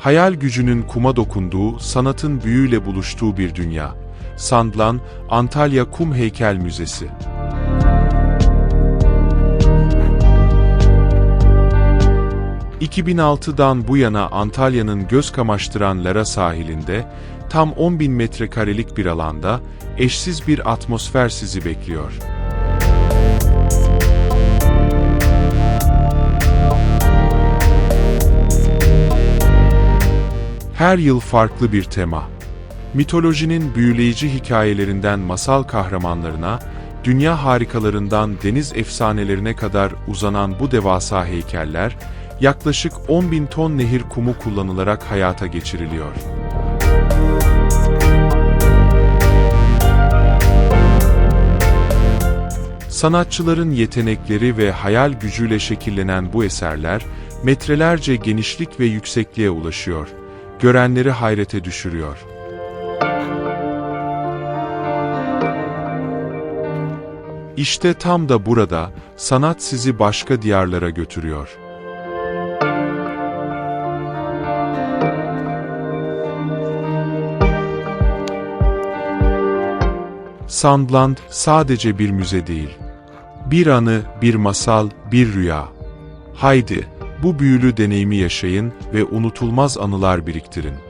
Hayal gücünün kuma dokunduğu, sanatın büyüyle buluştuğu bir dünya. Sandlan, Antalya Kum Heykel Müzesi. ...2006'dan bu yana Antalya'nın göz kamaştıran Lara sahilinde... ...tam 10 bin metrekarelik bir alanda... ...eşsiz bir atmosfer sizi bekliyor. Her yıl farklı bir tema. Mitolojinin büyüleyici hikayelerinden masal kahramanlarına, dünya harikalarından deniz efsanelerine kadar uzanan bu devasa heykeller, yaklaşık 10 bin ton nehir kumu kullanılarak hayata geçiriliyor. Sanatçıların yetenekleri ve hayal gücüyle şekillenen bu eserler, metrelerce genişlik ve yüksekliğe ulaşıyor. Görenleri hayrete düşürüyor. İşte tam da burada, sanat sizi başka diyarlara götürüyor. Sandland sadece bir müze değil. Bir anı, bir masal, bir rüya. Haydi, bu büyülü deneyimi yaşayın ve unutulmaz anılar biriktirin.